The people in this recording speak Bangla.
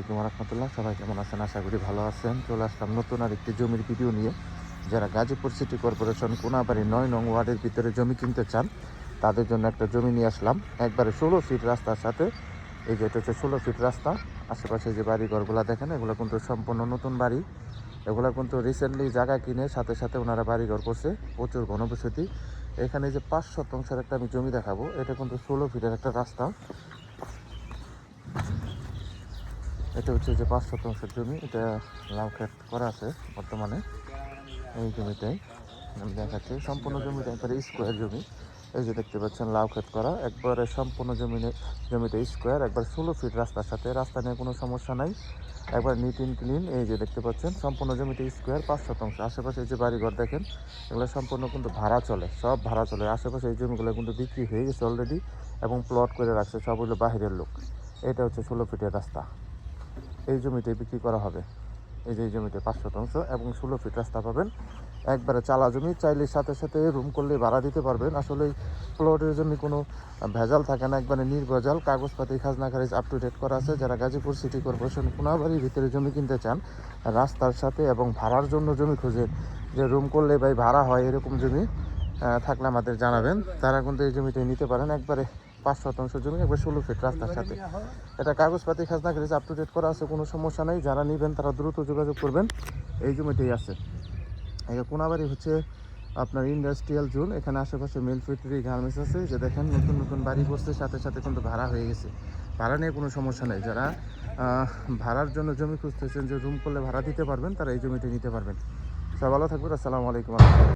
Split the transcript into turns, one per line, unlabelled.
আসসালামাইকুম রহমতুল্লাহ। সবাই কেমন আছেন? আশা করি ভালো আছেন। চলে আসলাম নতুন আর একটি জমির ভিডিও নিয়ে। যারা গাজীপুর সিটি কর্পোরেশন কোনাবাড়ি নয় নং ওয়ার্ডের ভিতরে জমি কিনতে চান, তাদের জন্য একটা জমি নিয়ে আসলাম। একবারে ষোলো ফিট রাস্তার সাথে। এই যে এটা হচ্ছে ষোলো ফিট রাস্তা। আশেপাশে যে বাড়ি ঘরগুলো দেখেন, এগুলো কিন্তু সম্পূর্ণ নতুন বাড়ি। এগুলো কিন্তু রিসেন্টলি জায়গা কিনে সাথে সাথে ওনারা বাড়ি ঘর করছে। প্রচুর ঘনবসতি। এখানে যে পাঁচ শতাংশের একটা আমি জমি দেখাবো, এটা কিন্তু ষোলো ফিটের একটা রাস্তা। এটা হচ্ছে যে পাঁচ শতাংশের জমি, এটা লাউ ক্ষেত করা আছে বর্তমানে। এই জমিটাই আমি দেখাচ্ছি। সম্পূর্ণ জমিটা একবারে স্কোয়ার জমি। এই যে দেখতে পাচ্ছেন, লাউ ক্ষেত করা। একবারে সম্পূর্ণ জমি জমিটা স্কোয়ার একবার ষোলো ফিট রাস্তার সাথে। রাস্তা নিয়ে কোনো সমস্যা নাই। একবার নিট ইন ক্লিন এই যে দেখতে পাচ্ছেন, সম্পূর্ণ জমিতে স্কোয়ার পাঁচ শতাংশ। আশেপাশে এই যে বাড়িঘর দেখেন, এগুলো সম্পূর্ণ কিন্তু ভাড়া চলে। সব ভাড়া চলে। আশেপাশে এই জমিগুলো কিন্তু বিক্রি হয়ে গেছে অলরেডি এবং প্লট করে রাখছে সব হলো বাহিরের লোক। এটা হচ্ছে ষোলো ফিটের রাস্তা। এই জমিতে বিক্রি করা হবে। এই যে এই জমিতে পাঁচ শতাংশ এবং ষোলো ফিট রাস্তা পাবেন। একবারে চালা জমি, চাইলে সাথে সাথে রুম করলে ভাড়া দিতে পারবেন। আসলে প্লটের জমি কোনো ভেজাল থাকে না, একবারে নির্ভেজাল কাগজপাতি, খাজনা খারিজ আপ টু ডেট করা আছে। যারা গাজীপুর সিটি কর্পোরেশন কোনাবাড়ির ভিতরে জমি কিনতে চান, রাস্তার সাথে এবং ভাড়ার জন্য জমি খুঁজেন যে রুম করলে ভাই ভাড়া হয় এরকম জমি থাকলে আমাদের জানাবেন। তারা কিন্তু এই জমিটা নিতে পারেন। একবারে পাঁচ শতাংশ জমি একবার ষোলো ফিট রাস্তার সাথে। এটা কাগজপাতি, খাজনা খারিজ আপ টু ডেট করা আছে, কোনো সমস্যা নেই। যারা নেবেন, তারা দ্রুত যোগাযোগ করবেন। এই জমিটাই আছে। যে কোনাবাড়ি হচ্ছে আপনার ইন্ডাস্ট্রিয়াল জোন এখানে আশেপাশে মিল ফ্যাক্টরি গার্মেন্টস আছে। যে দেখেন, নতুন নতুন বাড়ি করছে সাথে সাথে কিন্তু ভাড়া হয়ে গেছে। ভাড়া নিয়ে কোনো সমস্যা নেই। যারা ভাড়ার জন্য জমি খুঁজতেছেন, যে রুম করলে ভাড়া দিতে পারবেন, তারা এই জমিটি নিতে পারবেন। সব ভালো থাকবেন। আসসালামু আলাইকুম।